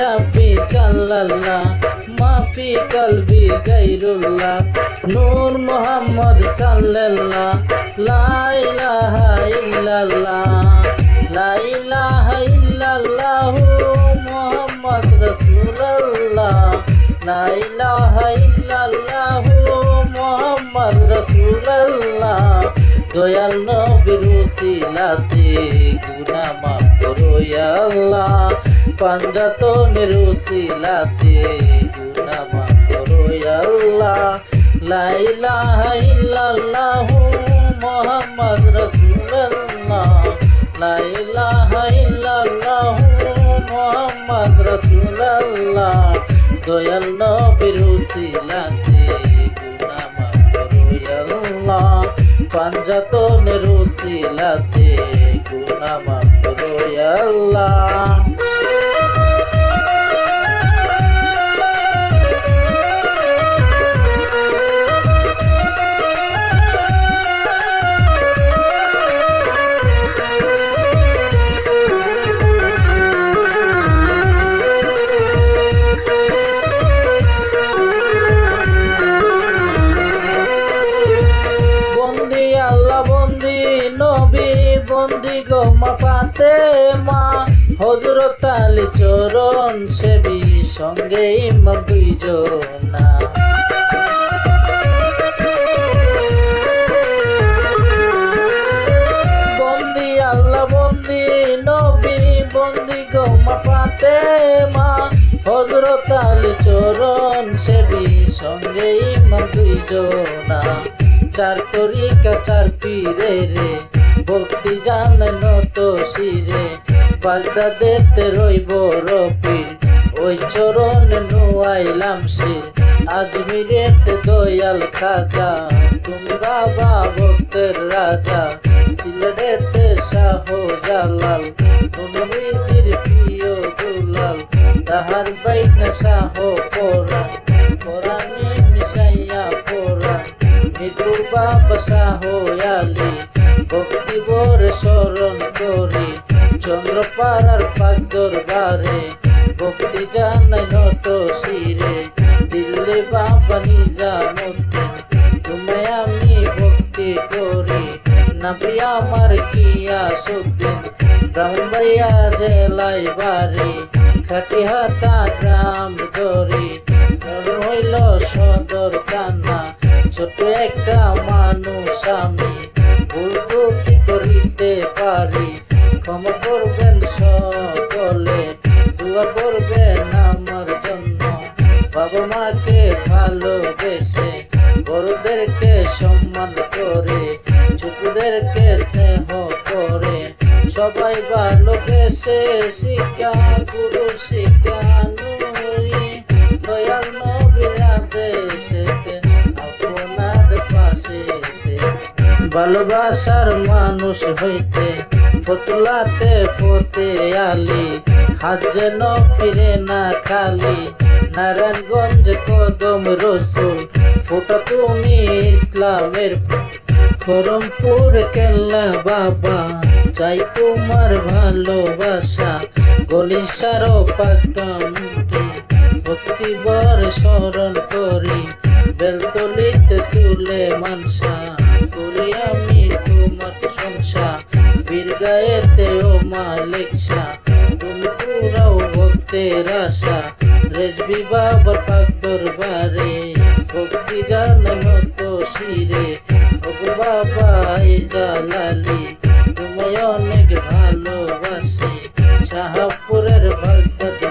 রাব্বি কাল্লাল্লাহ মাফি কলবি গাইরুল্লাহ, নূর মোহাম্মদ সাল্লাল্লাহ, লা ইলাহা ইল্লাল্লাহ, লা ইলাহা ইল্লাল্লাহ মোহাম্মদ রাসূলুল্লাহ, লা ইলাহা ইল্লাল্লাহ মোহাম্মদ রাসূলুল্লাহ, দয়াল নবীর উসিলাতে গুনাহ মাফ করো আল্লাহ। পাঞ্জাতনের উসিলাতে গুনাহ মাফ করো আল্লাহ। লা ইলাহা ইল্লাল্লাহ মুহাম্মদ রাসূলুল্লাহ। লা ইলাহা ইল্লাল্লাহ মুহাম্মদ রাসূলুল্লাহ। দয়াল নবীর উসিলাতে গুনাহ মাফ করো আল্লাহ পাঞ্জাতনের ইয়া বন্দি আল্লাহ বন্দি নবী বন্দি গো মা পাতে মা। হজরত আলী চরণ সেবি সঙ্গে ইমাম দুইজনা। বন্দি আল্লাহ, বন্দি নবী, বন্দি গো মা পাতে মা হজরত আলী চরণ সেবি সঙ্গে ইমাম দুইজনা। চার তরিকা, চার পীরে রে, ভক্তি জানে নত শিরে। বাগদা দেতে রইব রপির ওই চরণ নুয়াইলাম শির আজমিরেতে দয়াল খাজা। তুমি বাবা ভক্তের রাজা। সিলেটেতে শাহ জালাল নিজের প্রিয় দুলাল। তাহার বাইনা শাহ পরাণ পরাণে মিশাইয়া পরাণ মৃত্যুর বাবা শাহ আলী। ভক্তি বরে স্মরণ করে চন্দ্রপাড়ার পাক দরবারে ভক্তি জানাই নত শিরে। দিল্লি বাবা নিজামুদ্দিন তোমায় আমি ভক্তি করি। নাবি আমার কিয়া সুদ্দিন ব্রাহ্মণবাড়িয়া জেলায় বাড়ি। খাটি হাতা গ্রাম ধরি। হইল সদর কান্না ছোট একটা মানুষ আমি। ভুল করিতে বড়দেরকে সম্মান করে ছোটদেরকে স্নেহ করে। সবাই ভালোবেসে শিক্ষা, গুরু শিক্ষা নুরি দয়াল নবীর আদেশেতে আপনাদের পাশেতে। ভালোবাসার মানুষ হইতে ফতুলাতে ফতে আলি। হাত যেন ফিরে না খালি, নারায়ণগঞ্জ কদম রসুল। ফোটা তুমি ইসলামের করমপুর কেল্লা বাবা। চাই তোমার ভালোবাসা গলিসার পাকামটি ভক্তিবর স্মরণ করি, বেলতলিতে চুলে মানসা করি আমি তোমার সংসা বীর গায়েতে ও মালিকসা তুমি পুরাও ভক্তের আশা, রেজবি বাবার শাহপুরের ভক্ত